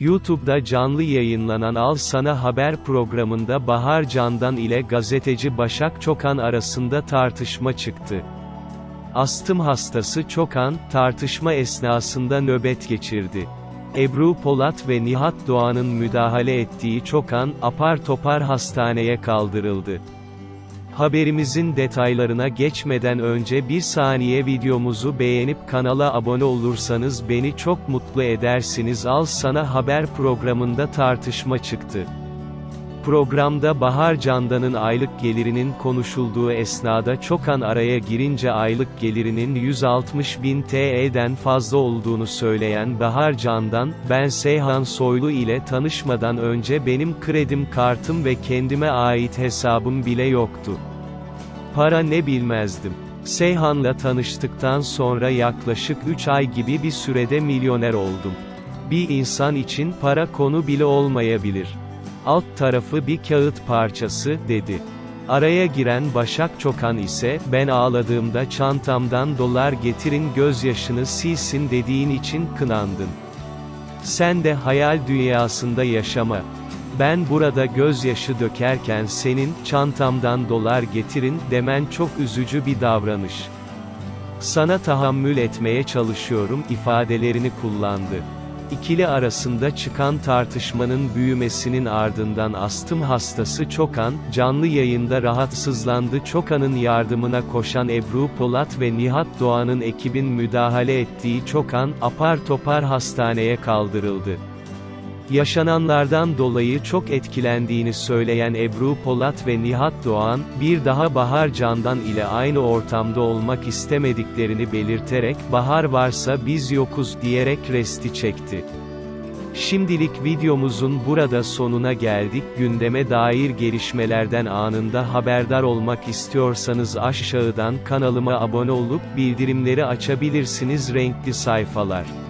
YouTube'da canlı yayınlanan Al Sana Haber programında Bahar Candan ile gazeteci Başak Çokan arasında tartışma çıktı. Astım hastası Çokan, tartışma esnasında nöbet geçirdi. Ebru Polat ve Nihat Doğan'ın müdahale ettiği Çokan, apar topar hastaneye kaldırıldı. Haberimizin detaylarına geçmeden önce bir saniye videomuzu beğenip kanala abone olursanız beni çok mutlu edersiniz. Al Sana Haber programında tartışma çıktı. Programda Bahar Candan'ın aylık gelirinin konuşulduğu esnada Çokan araya girince aylık gelirinin 160 bin TL'den fazla olduğunu söyleyen Bahar Candan, ben Seyhan Soylu ile tanışmadan önce benim kredim kartım ve kendime ait hesabım bile yoktu. Para ne bilmezdim. Seyhan'la tanıştıktan sonra yaklaşık 3 ay gibi bir sürede milyoner oldum. Bir insan için para konu bile olmayabilir. Alt tarafı bir kağıt parçası, dedi. Araya giren Başak Çokan ise, ben ağladığımda çantamdan dolar getirin gözyaşını silsin dediğin için kınandın. Sen de hayal dünyasında yaşama. Ben burada gözyaşı dökerken senin, çantamdan dolar getirin, demen çok üzücü bir davranış. Sana tahammül etmeye çalışıyorum, ifadelerini kullandı. İkili arasında çıkan tartışmanın büyümesinin ardından astım hastası Çokan, canlı yayında rahatsızlandı. Çokan'ın yardımına koşan Ebru Polat ve Nihat Doğan'ın ekibin müdahale ettiği Çokan, apar topar hastaneye kaldırıldı. Yaşananlardan dolayı çok etkilendiğini söyleyen Ebru Polat ve Nihat Doğan, bir daha Bahar Candan ile aynı ortamda olmak istemediklerini belirterek, Bahar varsa biz yokuz diyerek resti çekti. Şimdilik videomuzun burada sonuna geldik. Gündeme dair gelişmelerden anında haberdar olmak istiyorsanız aşağıdan kanalıma abone olup bildirimleri açabilirsiniz renkli sayfalar.